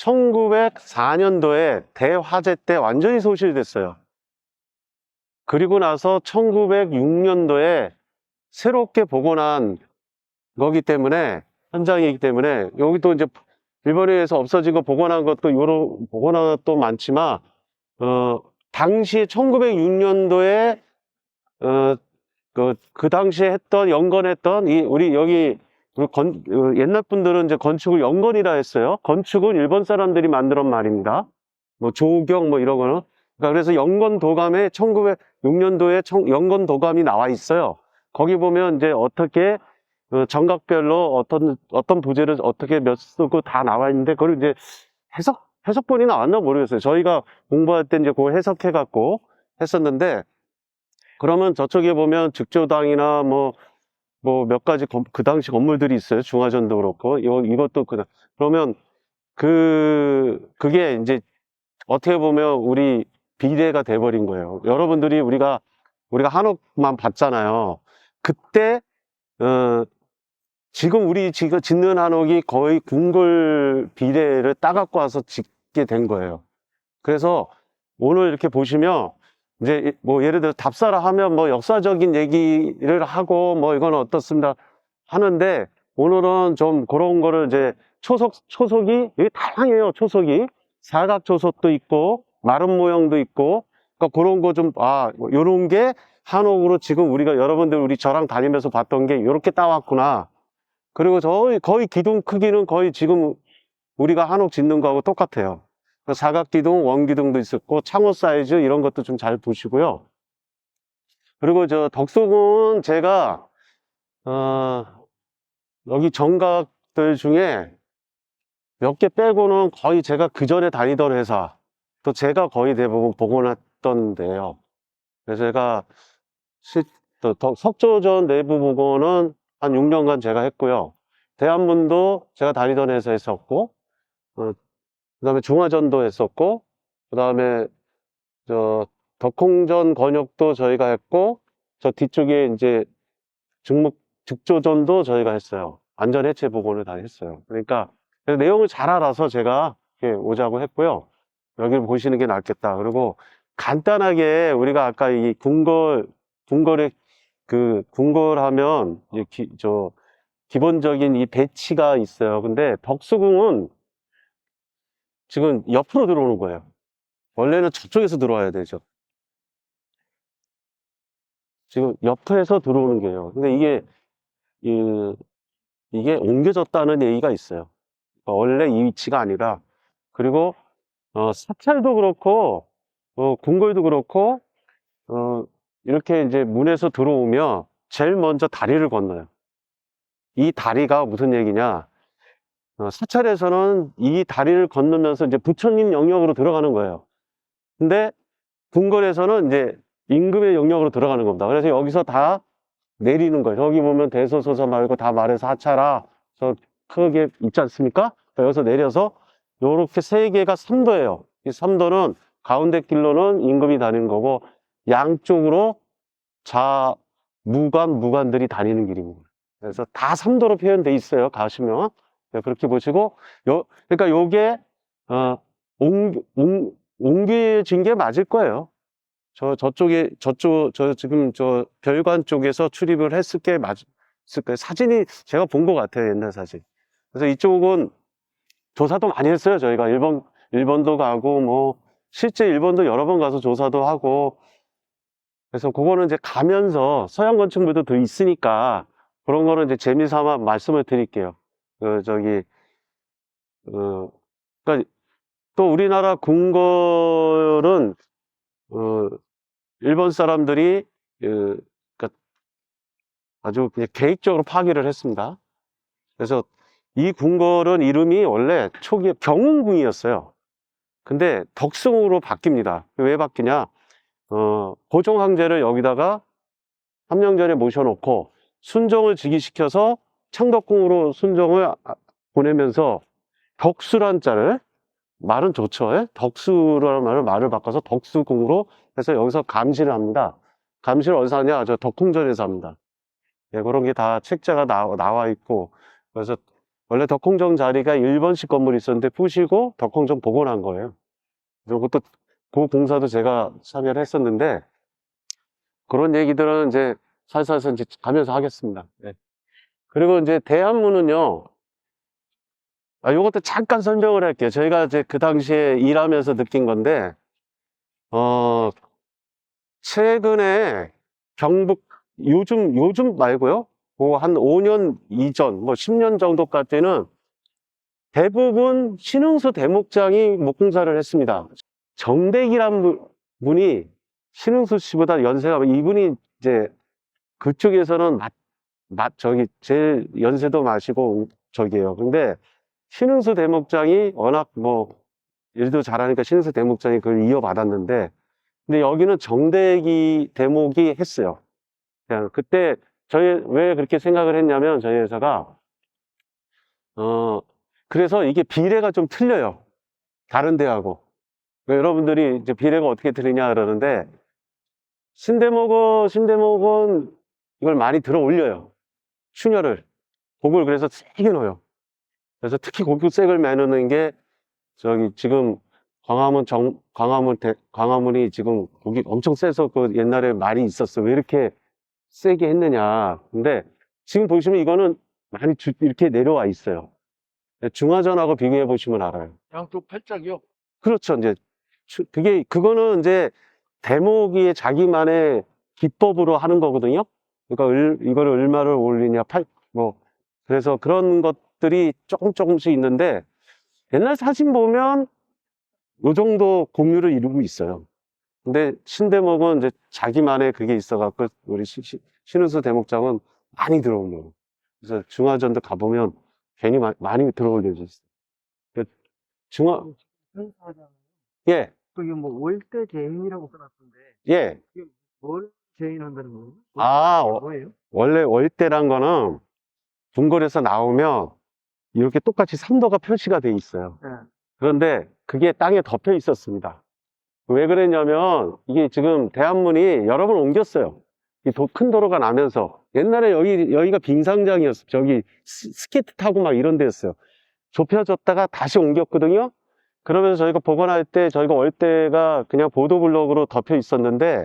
1904년도에 대화재 때 완전히 소실됐어요. 그리고 나서 1906년도에 새롭게 복원한 거기 때문에 현장이기 때문에 여기 또 이제 일본에 의해서 없어진 거 복원한 것도 요런 복원한 것도 많지만 어 당시 1906년도에 어 그, 그 당시에 했던, 연건했던, 이, 우리 여기, 건, 어, 옛날 분들은 이제 건축을 연건이라 했어요. 건축은 일본 사람들이 만들었 말입니다. 뭐, 조경 뭐 이런 거는. 그러니까 그래서 연건 도감에 1906년도에 연건 도감이 나와 있어요. 거기 보면 이제 어떻게, 어, 정각별로 어떤, 어떤 부재를 어떻게 몇 쓰고 다 나와 있는데, 그걸 이제 해석, 해석본이 나왔나 모르겠어요. 저희가 공부할 때 이제 그걸 해석해 갖고 했었는데, 그러면 저쪽에 보면 즉조당이나 뭐, 뭐 몇 가지 건- 그 당시 건물들이 있어요. 중화전도 그렇고. 이거, 이것도 그, 그러면 그, 그게 이제 어떻게 보면 우리 비례가 돼버린 거예요. 여러분들이 우리가, 우리가 한옥만 봤잖아요. 그때, 어, 지금 우리 지금 짓는 한옥이 거의 궁궐 비례를 따갖고 와서 짓게 된 거예요. 그래서 오늘 이렇게 보시면 이제 뭐 예를 들어 답사라 하면 뭐 역사적인 얘기를 하고 뭐 이건 어떻습니다 하는데 오늘은 좀 그런 거를 이제 초속 초속이 여기 다양해요 초속이. 사각 초속도 있고 마른 모형도 있고 그러니까 그런 거 좀 아 요런 게 한옥으로 지금 우리가 여러분들 우리 저랑 다니면서 봤던 게 이렇게 따왔구나. 그리고 저희 거의 기둥 크기는 거의 지금 우리가 한옥 짓는 거하고 똑같아요. 그 사각기둥, 원기둥도 있었고 창호 사이즈 이런 것도 좀 잘 보시고요. 그리고 저 덕수궁은 제가 어, 여기 정각들 중에 몇 개 빼고는 거의 제가 그 전에 다니던 회사 또 제가 거의 대부분 복원했던 데요. 그래서 제가 시- 또 덕- 석조전 내부 복원은 한 6년간 제가 했고요. 대한문도 제가 다니던 회사 했었고 어, 그 다음에 중화전도 했었고, 그 다음에, 저, 덕홍전 건역도 저희가 했고, 저 뒤쪽에 이제 중목, 즉조전도 저희가 했어요. 안전 해체 복원을 다 했어요. 그러니까, 내용을 잘 알아서 제가 오자고 했고요. 여기를 보시는 게 낫겠다. 그리고 간단하게 우리가 아까 이 궁궐, 궁궐의 그, 궁궐하면, 저, 기본적인 이 배치가 있어요. 근데 덕수궁은 지금 옆으로 들어오는 거예요. 원래는 저쪽에서 들어와야 되죠. 지금 옆에서 들어오는 게요. 근데 이게, 이, 이게 옮겨졌다는 얘기가 있어요. 그러니까 원래 이 위치가 아니라, 그리고, 어, 사찰도 그렇고, 어, 궁궐도 그렇고, 어, 이렇게 이제 문에서 들어오면 제일 먼저 다리를 건너요. 이 다리가 무슨 얘기냐? 어, 사찰에서는 이 다리를 건너면서 이제 부처님 영역으로 들어가는 거예요. 근데 궁궐에서는 이제 임금의 영역으로 들어가는 겁니다. 그래서 여기서 다 내리는 거예요. 저기 보면 대소소서 말고 다 말해서 하차라. 저 크게 있지 않습니까? 여기서 내려서 요렇게 세 개가 삼도예요. 이 삼도는 가운데 길로는 임금이 다니는 거고 양쪽으로 자, 무관, 무관들이 다니는 길입니다. 그래서 다 삼도로 표현돼 있어요. 가시면. 네, 그렇게 보시고, 요, 그러니까 요게, 어, 옮, 옮, 옮겨진 게 맞을 거예요. 저, 저쪽에, 저쪽, 저 지금 저 별관 쪽에서 출입을 했을 게 맞을 거예요. 사진이 제가 본 것 같아요. 옛날 사진. 그래서 이쪽은 조사도 많이 했어요. 저희가 일본, 일본도 가고, 뭐, 실제 일본도 여러 번 가서 조사도 하고, 그래서 그거는 이제 가면서 서양 건축물도 더 있으니까, 그런 거는 이제 재미삼아 말씀을 드릴게요. 그, 저기, 어, 그니까, 또 우리나라 궁궐은, 어, 일본 사람들이, 그, 그니까 아주 그냥 계획적으로 파기를 했습니다. 그래서 이 궁궐은 이름이 원래 초기에 경운궁이었어요. 근데 덕승으로 바뀝니다. 왜 바뀌냐? 어, 고종 황제를 여기다가 3년 전에 모셔놓고 순정을 즉위시켜서 창덕궁으로 순정을 아- 보내면서 덕수란 자를 말은 좋죠. 예? 덕수라는 말을 말을 바꿔서 덕수궁으로 해서 여기서 감시를 합니다. 감시를 어디서 하냐? 저 덕궁전에서 합니다. 예, 그런 게 다 책자가 나, 나와 있고 그래서 원래 덕홍정 자리가 1번씩 건물이 있었는데 부시고 덕홍정 복원한 거예요. 또그 공사도 제가 참여를 했었는데 그런 얘기들은 이제 살살살 이제 가면서 하겠습니다. 네. 그리고 이제 대한문은요. 아, 요것도 잠깐 설명을 할게요. 저희가 이제 그 당시에 일하면서 느낀 건데, 어, 최근에 경북, 요즘, 요즘 말고요. 뭐한 5년 이전, 뭐 10년 정도까지는 대부분 신흥수 대목장이 목공사를 했습니다. 정대기란 분- 분이 신흥수 씨보다 연세가, 이분이 이제 그쪽에서는 맛, 맛, 저기, 제일 연세도 마시고 저기에요. 근데 신흥수 대목장이 워낙 뭐, 일도 잘하니까 신흥수 대목장이 그걸 이어받았는데, 근데 여기는 정대기 대목이 했어요. 그냥 그때 저희 왜 그렇게 생각을 했냐면 저희 회사가 어 그래서 이게 비례가 좀 틀려요. 다른 데하고. 그러니까 여러분들이 이제 비례가 어떻게 틀리냐 그러는데 신대목은 신대목은 이걸 많이 들어 올려요. 충혈을 곡을 그래서 세게 넣어요. 그래서 특히 곡색을 매는 게 저기 지금 광화문 정 광화문 대, 광화문이 지금 곡이 엄청 세서 그 옛날에 말이 있었어. 왜 이렇게 세게 했느냐. 근데 지금 보시면 이거는 많이 주- 이렇게 내려와 있어요. 중화전하고 비교해 보시면 알아요. 양쪽 팔짝이요. 그렇죠. 이제 추- 그게 그거는 이제 대목이 자기만의 기법으로 하는 거거든요. 그러니까 을- 이거를 얼마를 올리냐 팔 뭐 그래서 그런 것들이 조금 조금씩 있는데 옛날 사진 보면 요 정도 공유를 이루고 있어요. 근데 신대목은 이제 자기만의 그게 있어갖고 우리 시- 시- 신우수 대목장은 많이 들어오려고. 그래서 중화전도 가보면 괜히 마- 많이 들어올려져 있어요. 그 중화. 예 그게 뭐 월대 제인이라고 써놨던데 예. 뭘 제인한 다는 거예요? 아, 어, 뭐예요? 원래 월대란 거는 궁궐에서 나오면 이렇게 똑같이 삼도가 표시가 돼 있어요. 네. 그런데 그게 땅에 덮여 있었습니다. 왜 그랬냐면 이게 지금 대한문이 여러 번 옮겼어요. 이 도- 큰 도로가 나면서 옛날에 여기 여기가 빙상장이었어. 저기 스- 스케이트 타고 막 이런 데였어요. 좁혀졌다가 다시 옮겼거든요. 그러면서 저희가 복원할 때 저희가 월대가 그냥 보도블록으로 덮여 있었는데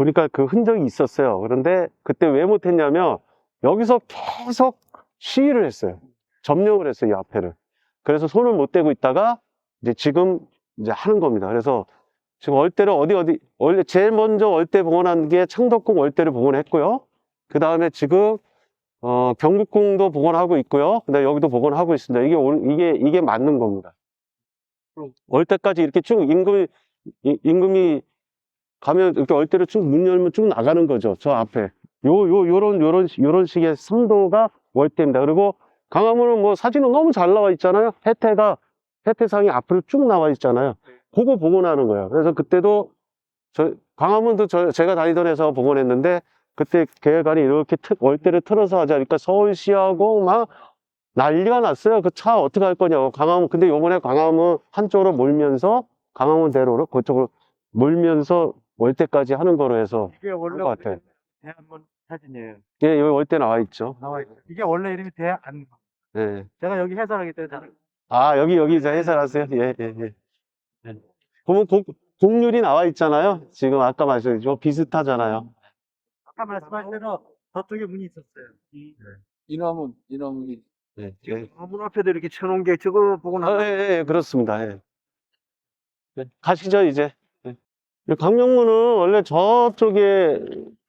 보니까 그 흔적이 있었어요. 그런데 그때 왜 못했냐면 여기서 계속 시위를 했어요. 점령을 했어요, 이 앞에를. 그래서 손을 못 대고 있다가 이제 지금 이제 하는 겁니다. 그래서 지금 월대를 어디 어디 원래 제일 먼저 월대 복원한 게 창덕궁 월대를 복원했고요. 그 다음에 지금 어, 경북궁도 복원하고 있고요. 근데 여기도 복원하고 있습니다. 이게 올- 이게 이게 맞는 겁니다. 월대까지 이렇게 쭉 임금이 이- 임금이 가면 이렇게 월대를 쭉문 열면 쭉 나가는 거죠. 저 앞에 요 요 요런 요런 요런 식의 상도가 월대입니다. 그리고 강화문은 뭐 사진은 너무 잘 나와 있잖아요. 해태가 해태상이 앞으로 쭉 나와 있잖아요. 그거 복원하는 거예요. 그래서 그때도 저 광화문도 저 제가 다니던 회사 복원했는데 그때 계획안이 이렇게 틀- 월대를 틀어서 하자 니까 서울시하고 막 난리가 났어요. 그 차 어떻게 할 거냐고. 강화문 근데 요번에 광화문 한쪽으로 몰면서 강화문 대로로 그쪽으로 몰면서 월대까지 하는 거로 해서 이게 원래 것 같아. 대한문 사진이에요. 예, 여기 월대 나와 있죠. 나와 있어요. 이게 원래 이름이 대한. 예. 제가 여기 해설하기 때문에 다- 아, 여기, 여기 이제 해설하세요? 예, 예, 예. 예. 보면 곡, 곡률이 나와 있잖아요? 지금 아까 말씀드린 비슷하잖아요. 아까 말씀하신 대로 저쪽에 문이 있었어요. 이나문, 이나문이. 예, 예. 어, 문 앞에도 이렇게 쳐놓은 게 저거 보고 아, 나. 예, 예, 그렇습니다. 예. 네, 가시죠, 이제. 강명문은 원래 저쪽에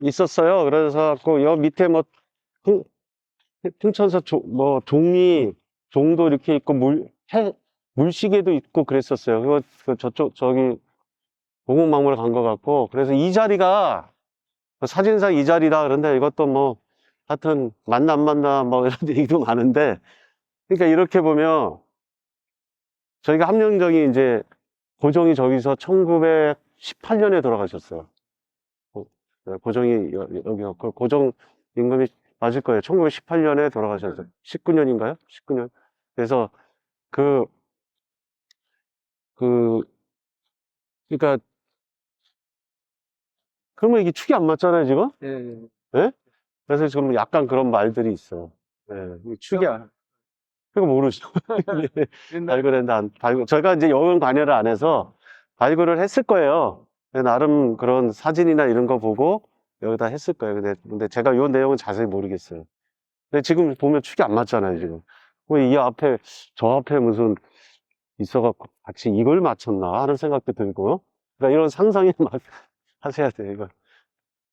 있었어요. 그래서 그여 밑에 뭐, 풍, 풍천서 조, 뭐, 종이, 종도 이렇게 있고, 물, 해, 물시계도 있고 그랬었어요. 그거, 그 저쪽, 저기, 공공박물관 간것 같고. 그래서 이 자리가, 그 사진상 이 자리다. 그런데 이것도 뭐, 하여튼, 맞나 안 맞나, 뭐, 이런 얘기도 많은데, 그러니까 이렇게 보면, 저희가 함령정이 이제 고종이 저기서 1918년에 돌아가셨어요. 고- 네, 고종이 여- 여기였고 고종 임금이 맞을 거예요. 1918년에 돌아가셨어요. 19년인가요? 19년. 그래서 그, 그, 그러니까 그러면 이게 축이 안 맞잖아요, 지금? 예. 그래서 지금 약간 그런 말들이 있어요. 네, 이 축이 안, 그러니까 모르죠. 옛날 발굴했는데 안, 발굴, 저희가 이제 여행 관여를 안 해서 발굴을 했을 거예요. 나름 그런 사진이나 이런 거 보고 여기다 했을 거예요. 근데, 근데 제가 요 내용은 자세히 모르겠어요. 근데 지금 보면 축이 안 맞잖아요, 지금. 왜 이 앞에, 저 앞에 무슨 있어갖고 같이 이걸 맞췄나 하는 생각도 들고. 그러니까 이런 상상이 막 하셔야 돼요, 이거.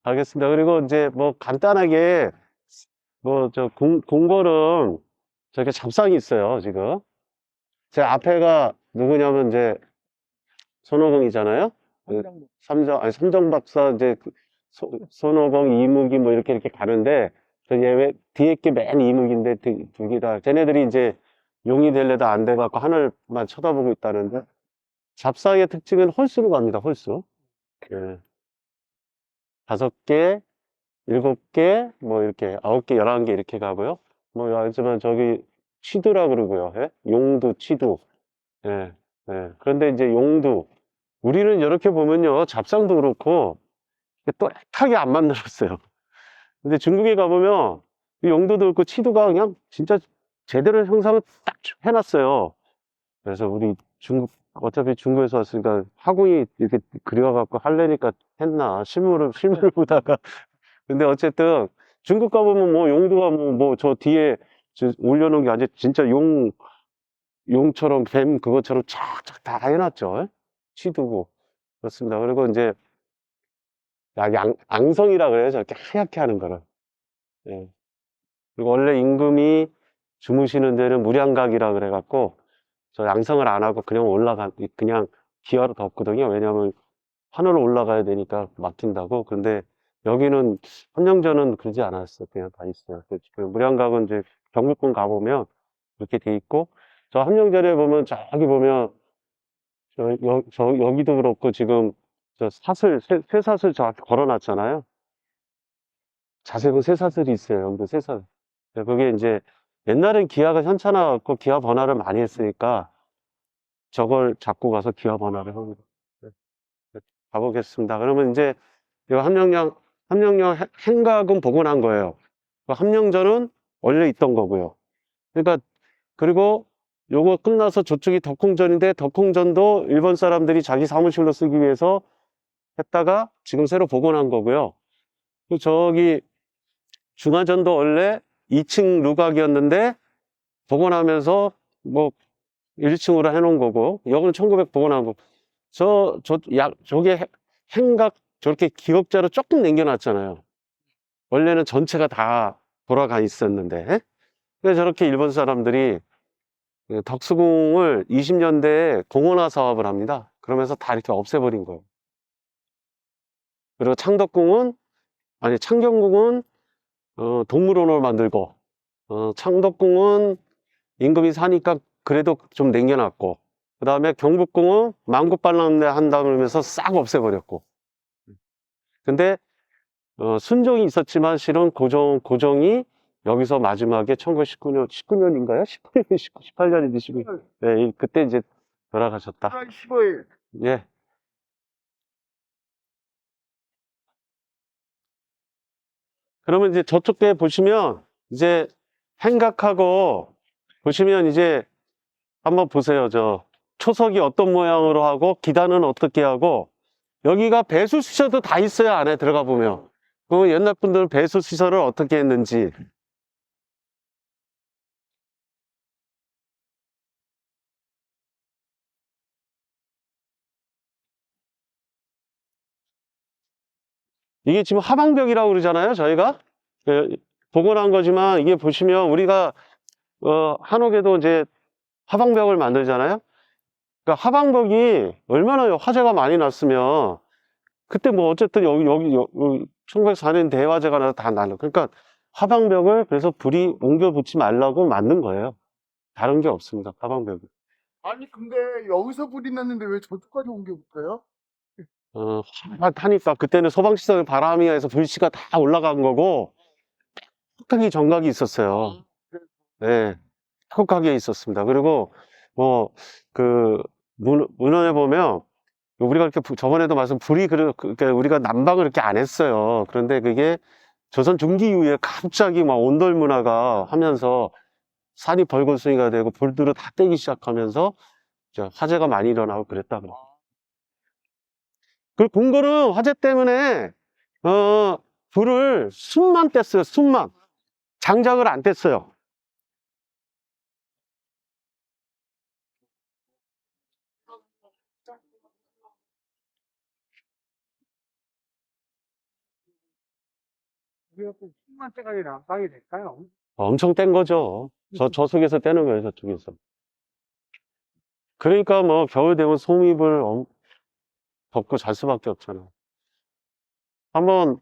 알겠습니다. 그리고 이제 뭐 간단하게 뭐 저 공걸음 저렇게 잡상이 있어요, 지금. 제 앞에가 누구냐면 이제 손오공이잖아요. 한장 삼정, 아니, 삼정 박사, 이제, 그 소- 손오공, 이무기, 뭐, 이렇게, 이렇게 가는데, 저 얘, 뒤에 게 맨 이무기인데, 두, 두개 다, 쟤네들이 이제, 용이 될래도 안 돼갖고, 하늘만 쳐다보고 있다는데, 잡사의 특징은 홀수로 갑니다, 홀수. 예. 다섯 개, 일곱 개, 뭐, 이렇게, 아홉 개, 열한 개, 이렇게 가고요. 뭐, 알지만, 저기, 치두라 그러고요. 예? 용두, 치두. 예, 예. 그런데 이제 용두, 우리는 이렇게 보면요, 잡상도 그렇고, 또렷하게 안 만들었어요. 근데 중국에 가보면, 이 용도도 그렇고, 치도가 그냥 진짜 제대로 형상을 딱 해놨어요. 그래서 우리 중국, 어차피 중국에서 왔으니까 학원이 이렇게 그려갖고 할래니까 했나, 실물을, 실물을 보다가. 근데 어쨌든, 중국 가보면 뭐 용도가 뭐, 뭐저 뒤에 저 올려놓은 게 아니라 진짜 용, 용처럼 뱀 그것처럼 쫙쫙 다 해놨죠. 치두고. 그렇습니다. 그리고 이제, 야, 양, 앙성이라 그래요. 저렇게 하얗게 하는 거를. 예. 그리고 원래 임금이 주무시는 데는 무량각이라 그래갖고, 저 양성을 안 하고 그냥 올라가, 그냥 기와로 덮거든요. 왜냐면 하늘로 올라가야 되니까 막힌다고. 근데 여기는 함령전은 그러지 않았어요. 그냥 다 있어요. 그 무량각은 이제 경복궁 가보면 이렇게 돼 있고, 저 함령전에 보면 저기 보면 저, 여, 저, 여기도 그렇고, 지금, 저 사슬, 쇠, 쇠사슬 저 앞에 걸어놨잖아요. 자세히 쇠사슬이 있어요. 여기도 쇠사슬. 네, 그게 이제, 옛날엔 기아가 현찮아갖고 기아 번화를 많이 했으니까, 저걸 잡고 가서 기아 번화를 거. 네. 네, 가보겠습니다. 그러면 이제, 이 함령령, 함령령 행- 행각은 복원한 거예요. 그 함령전은 원래 있던 거고요. 그러니까, 그리고 요거 끝나서 저쪽이 덕홍전인데 덕홍전도 일본 사람들이 자기 사무실로 쓰기 위해서 했다가 지금 새로 복원한 거고요. 그 저기 중화전도 원래 2층 루각이었는데 복원하면서 뭐 1층으로 해놓은 거고 여기는 1900 복원한 거. 저, 저, 약, 저게 해- 행각 저렇게 기역자로 조금 남겨놨잖아요. 원래는 전체가 다 돌아가 있었는데. 그래서 저렇게 일본 사람들이 그 덕수궁을 20년대에 공원화 사업을 합니다. 그러면서 다 이렇게 없애버린 거예요. 그리고 창덕궁은, 아니, 창경궁은, 어, 동물원을 만들고, 어, 창덕궁은 임금이 사니까 그래도 좀 남겨놨고, 그 다음에 경복궁은 만국반란대 한다 그러면서 싹 없애버렸고. 근데, 어, 순종이 있었지만 실은 고정, 고정이 여기서 마지막에 1919년, 19년인가요? 18년, 18년인지 19년. 네, 이- 그때 이제 돌아가셨다. 15일 예. 그러면 이제 저쪽에 보시면 이제 행각하고 보시면 이제 한번 보세요. 저 초석이 어떤 모양으로 하고 기단은 어떻게 하고 여기가 배수 시설도 다 있어요. 안에 들어가 보면. 그 옛날 분들은 배수 시설을 어떻게 했는지 이게 지금 하방벽이라고 그러잖아요, 저희가. 그, 복원한 거지만 이게 보시면 우리가 어, 한옥에도 이제 하방벽을 만들잖아요. 그러니까 하방벽이 얼마나 화재가 많이 났으면 그때 뭐 어쨌든 여기 여기, 여기 1904년 대화재가 나서 다 나는. 그러니까 하방벽을 그래서 불이 옮겨 붙지 말라고 만든 거예요. 다른 게 없습니다. 하방벽이. 아니 근데 여기서 불이 났는데 왜 저쪽까지 옮겨 붙어요? 어, 하니까 그때는 소방시설 바람이 해서 불씨가 다 올라간 거고 톡하게 정각이 있었어요. 네, 톡하게 있었습니다. 그리고 뭐 그 문헌에 보면 우리가 이렇게 부- 저번에도 말씀 불이 그러 그러니까 우리가 난방을 이렇게 안 했어요. 그런데 그게 조선 중기 이후에 갑자기 막 온돌 문화가 하면서 산이 벌거숭이가 되고 불들을 다 떼기 시작하면서 화재가 많이 일어나고 그랬다 그래. 그 궁궐은 화재 때문에 어 불을 숨만 뗐어요. 숨만 장작을 안 뗐어요. 10만 대가리 난방이 될까요? 엄청 뗀 거죠. 저 저 속에서 떼는 거예요. 저쪽에서. 그러니까 뭐 겨울 되면 엄- 벗고 잘 수밖에 없잖아. 한번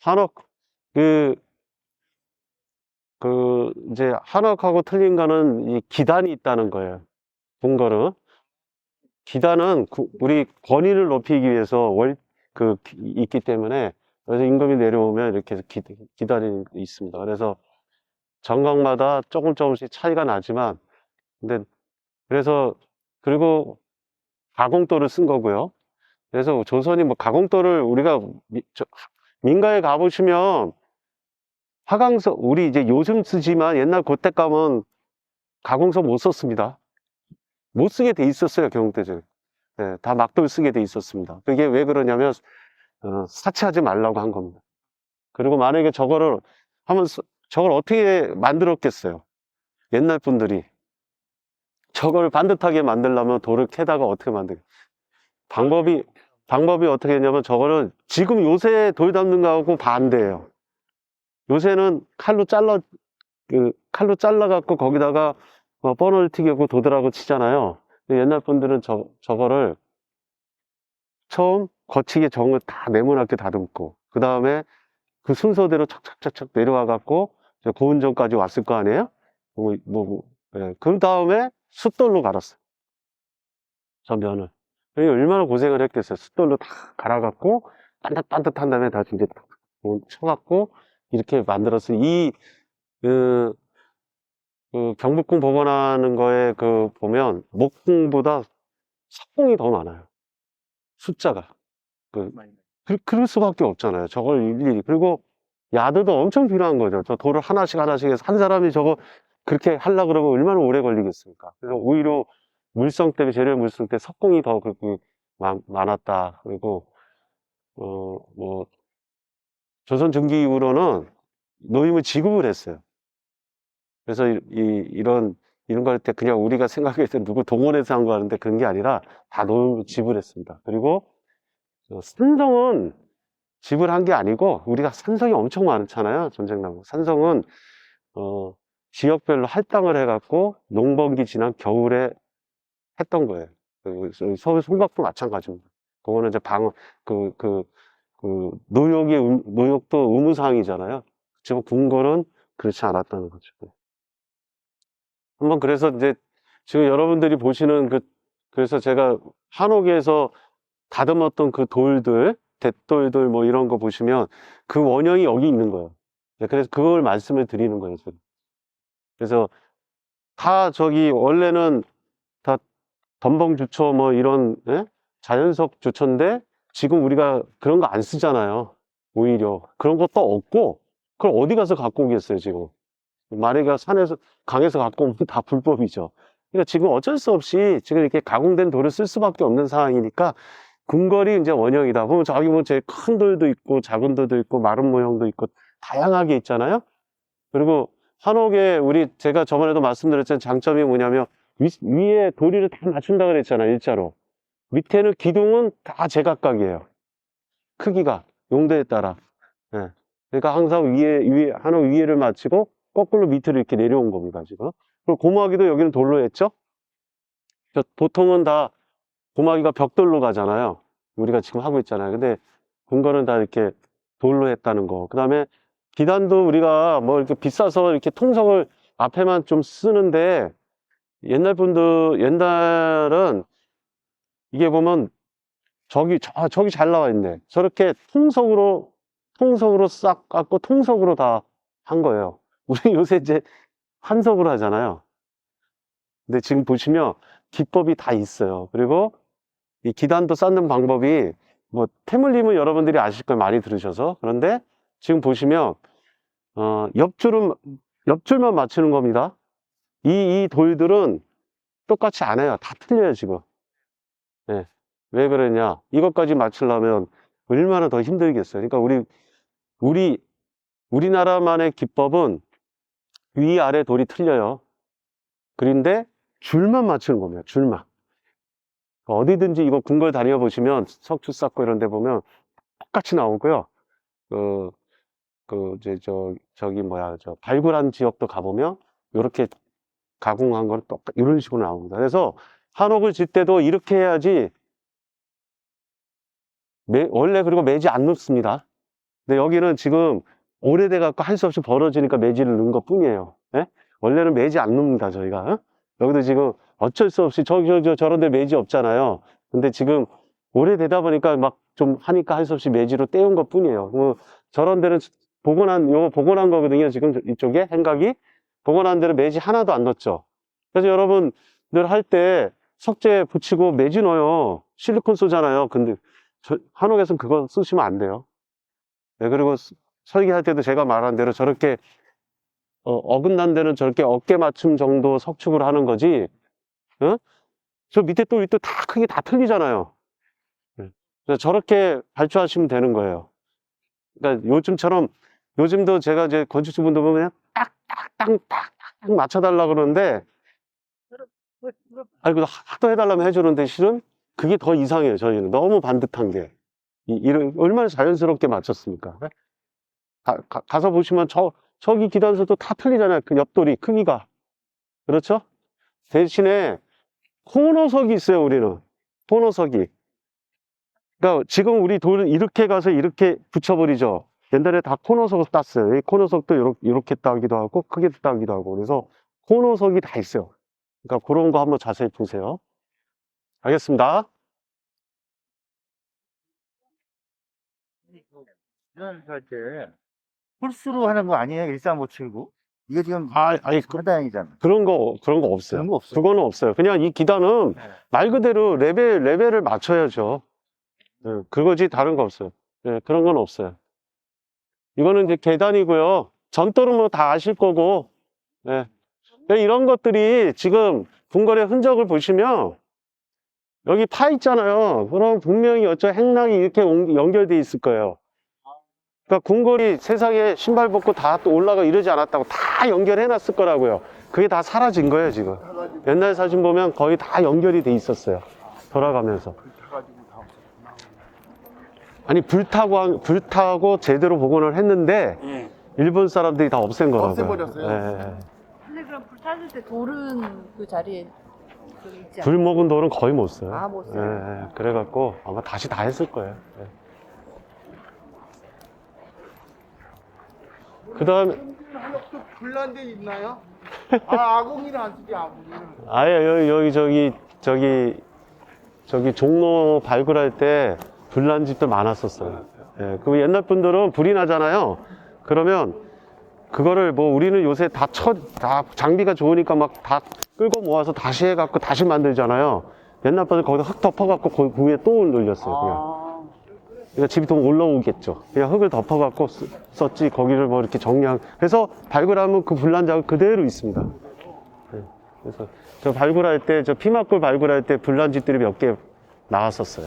한옥 그, 그 이제 한옥하고 틀린 거는 이 기단이 있다는 거예요. 궁궐은 기단은 구- 우리 권위를 높이기 위해서 월 그 있기 때문에 그래서 임금이 내려오면 이렇게 기, 기단이 있습니다. 그래서 정각마다 조금 조금씩 차이가 나지만 근데 그래서 그리고 가공도를 쓴 거고요. 그래서 조선이 뭐 가공도를 우리가 미- 저- 민가에 가보시면 화강석 우리 이제 요즘 쓰지만 옛날 그때 가면 가공석 못 썼습니다. 못 쓰게 돼 있었어요 경ତେ제. 네, 다 막돌 쓰게 돼 있었습니다. 그게 왜 그러냐면 어, 사치하지 말라고 한 겁니다. 그리고 만약에 저거를 쓰- 저걸 어떻게 만들었겠어요? 옛날 분들이 저걸 반듯하게 만들려면 돌을 캐다가 어떻게 만들? 방법이 방법이 어떻게 했냐면 저거를 지금 요새 돌 담는 거하고 반대예요. 요새는 칼로 잘라 그 칼로 잘라 갖고 거기다가 뭐 버너를 튀기고 도드라고 치잖아요. 옛날 분들은 저 저거를 처음 거치게 정을 다 네모나게 다듬고 그 다음에 그 순서대로 착착착착 내려와 갖고 이제 고운전까지 왔을 거 아니에요? 뭐, 뭐, 예. 그 다음에 숫돌로 갈았어요. 저 면을. 얼마나 고생을 했겠어요. 숫돌로 다 갈아갖고, 반듯반듯한 다음에 다시 이제 탁 쳐갖고, 이렇게 만들었어요. 이, 그, 그 경복궁 복원하는 거에 그 보면, 목궁보다 석궁이 더 많아요. 숫자가. 그, 그, 그럴 수밖에 없잖아요. 저걸 일일이. 그리고 야드도 엄청 필요한 거죠. 저 돌을 하나씩 하나씩 해서 한 사람이 저거 그렇게 하려고 그러면 얼마나 오래 걸리겠습니까? 그래서 오히려 물성 때문에, 재료 물성 때 석궁이 더 그, 그, 많, 많았다. 그리고, 어, 뭐, 조선 중기 이후로는 노임을 지급을 했어요. 그래서 이, 이- 이 런, 이런 거 할 때 그냥 우리가 생각했을 때 누구 동원해서 한 거 하는데 그런 게 아니라 다 노임을 지불했습니다. 그리고 어, 산성은 지불한 게 아니고 우리가 산성이 엄청 많잖아요. 전쟁 나고 산성은 어, 지역별로 할당을 해갖고 농번기 지난 겨울에 했던 거예요. 그, 그 서울 송각도 마찬가지입니다. 그거는 이제 방, 그, 그, 그, 노역이, 의- 노역도 의무사항이잖아요. 그렇지만 궁궐은 그렇지 않았다는 거죠. 한번 그래서 이제 지금 여러분들이 보시는 그, 그래서 제가 한옥에서 다듬었던 그 돌들, 대돌들 뭐 이런 거 보시면 그 원형이 여기 있는 거예요. 네, 그래서 그걸 말씀을 드리는 거예요. 지금. 그래서 다 저기 원래는 다 덤벙주초 뭐 이런 예? 자연석 주초인데 지금 우리가 그런 거 안 쓰잖아요. 오히려 그런 것도 없고 그걸 어디 가서 갖고 오겠어요 지금. 만약에 산에서 강에서 갖고 오면 다 불법이죠. 그러니까 지금 어쩔 수 없이 지금 이렇게 가공된 돌을 쓸 수밖에 없는 상황이니까 궁궐이 이제 원형이다. 보면 저기 뭐 제일 큰 돌도 있고 작은 돌도 있고 마른 모형도 있고 다양하게 있잖아요. 그리고 한옥에 우리 제가 저번에도 말씀드렸지만 장점이 뭐냐면 위, 위에 도리를 다 맞춘다 그랬잖아요. 일자로. 밑에는 기둥은 다 제각각이에요. 크기가 용도에 따라. 예. 그러니까 항상 위에 위에 한옥 위에를 맞추고 거꾸로 밑으로 이렇게 내려온 겁니다. 지금. 그리고 고마기도 여기는 돌로 했죠. 저 보통은 다 고마기가 벽돌로 가잖아요. 우리가 지금 하고 있잖아요. 근데 궁궐은 다 이렇게 돌로 했다는 거. 그 다음에 기단도 우리가 뭐 이렇게 비싸서 이렇게 통석을 앞에만 좀 쓰는데 옛날 분들, 옛날은 이게 보면 저기, 저, 저기 잘 나와 있네. 저렇게 통석으로, 통석으로 싹 깎고 통석으로 다 한 거예요. 우리 요새 이제 한석으로 하잖아요. 근데 지금 보시면 기법이 다 있어요. 그리고 이 기단도 쌓는 방법이 뭐 태물림은 여러분들이 아실 걸 많이 들으셔서 그런데 지금 보시면 어, 옆줄은 옆줄만 맞추는 겁니다. 이, 이 돌들은 똑같이 안 해요. 다 틀려요, 지금. 예. 왜 그러냐. 이것까지 맞추려면 얼마나 더 힘들겠어요. 그러니까 우리, 우리, 우리나라만의 기법은 위 아래 돌이 틀려요. 그런데 줄만 맞추는 겁니다. 줄만. 어디든지 이거 궁궐 다녀보시면 석추 쌓고 이런 데 보면 똑같이 나오고요. 그, 그, 이제, 저, 저기, 뭐야, 저, 발굴한 지역도 가보면, 이렇게 가공한 건 똑같, 이런 식으로 나옵니다. 그래서, 한옥을 짓 때도 이렇게 해야지, 매, 원래 그리고 매지 안 넣습니다. 근데 여기는 지금 오래돼 갖고 할 수 없이 벌어지니까 매지를 넣은 것 뿐이에요. 예? 원래는 매지 안 넣습니다, 저희가. 어? 여기도 지금 어쩔 수 없이 저, 저, 저, 저런 데 매지 없잖아요. 근데 지금 오래되다 보니까 막 좀 하니까 할 수 없이 매지로 떼운 것 뿐이에요. 뭐 저런 데는 복원한, 요거 복원한 거거든요. 지금 저- 이쪽에 행각이. 복원한 데는 매지 하나도 안 넣었죠. 그래서 여러분 늘 할 때 석재 붙이고 매지 넣어요. 실리콘 쏘잖아요. 근데 저- 한옥에서는 그거 쓰시면 안 돼요. 네, 그리고 스- 설계할 때도 제가 말한 대로 저렇게 어, 긋난 데는 저렇게 어깨 맞춤 정도 석축을 하는 거지. 어? 저 밑에 또, 또다 크게 다 틀리잖아요. 네. 그래서 저렇게 발주하시면 되는 거예요. 그러니까 요즘처럼, 요즘도 제가 이제 건축주분들 보면 그냥 딱, 딱, 딱, 딱, 딱 맞춰달라 그러는데, 아이고, 하도 해달라면 해주는데 실은 그게 더 이상해요, 저희는. 너무 반듯한 게. 이, 이런, 얼마나 자연스럽게 맞췄습니까? 가, 가, 가서 보시면 저, 저기 기단서도 다 틀리잖아요. 그 옆돌이 크기가. 그렇죠? 대신에 코너석이 있어요, 우리는. 코너석이. 그러니까 지금 우리 돌을 이렇게 가서 이렇게 붙여버리죠. 옛날에 다 코너석을 땄어요. 이 코너석도 이렇게, 이렇게 따기도 하고, 크게 따기도 하고. 그래서 코너석이 다 있어요. 그러니까 그런 거 한번 자세히 보세요. 알겠습니다. 이런 할때 홀수로 하는 거 아니에요? 1357구? 이게 지금 아, 아니, 그, 하다양이잖아. 그런 거, 그런 거 없어요. 그런 거 없어요. 그거는 없어요. 그냥 이 기단은 네. 말 그대로 레벨, 레벨을 맞춰야죠. 예, 그거지 다른 거 없어요. 예, 그런 건 없어요. 이거는 이제 계단이고요. 전도는 뭐다 아실 거고, 예. 예, 이런 것들이 지금 궁궐의 흔적을 보시면 여기 파 있잖아요. 그럼 분명히 어쩌 행랑이 이렇게 온- 연결돼 있을 거예요. 그러니까 궁궐이 세상에 신발 벗고 다 또 올라가 이러지 않았다고 다 연결해 놨을 거라고요. 그게 다 사라진 거예요, 지금. 옛날 사진 보면 거의 다 연결이 돼 있었어요. 돌아가면서. 아니, 불타고, 한- 불타고 제대로 복원을 했는데, 예. 일본 사람들이 다 없앤 거라고요. 없애버렸어요? 예, 예. 근데 그럼 불 탔을 때 돌은 그 자리에 그 있지 않아요? 불 먹은 돌은 거의 못 써요. 아, 못 써요? 예, 예. 그래갖고 아마 다시 다 했을 거예요. 그 다음에, 한옥도 불난 데 있나요? 아, 아궁이는 안 쓰지, 아궁이는. 아예 여기, 여기, 저기, 저기, 저기 종로 발굴할 때 불난 집들 많았었어요. 예, 그 옛날 분들은 불이 나잖아요. 그러면 그거를 뭐 우리는 요새 다 쳐, 다 장비가 좋으니까 막 다 끌고 모아서 다시 해갖고 다시 만들잖아요. 옛날 분들 거기다 흙 덮어갖고 그, 그 위에 또 올렸어요. 그냥. 아, 그러니까 집이 더 올라오겠죠. 그냥 흙을 덮어갖고 쓰- 썼지 거기를 뭐 이렇게 정리한. 그래서 발굴하면 그 불난 자국 그대로 있습니다. 네. 그래서 저 발굴할 때 저 피막골 발굴할 때 불난 집들이 몇 개 나왔었어요.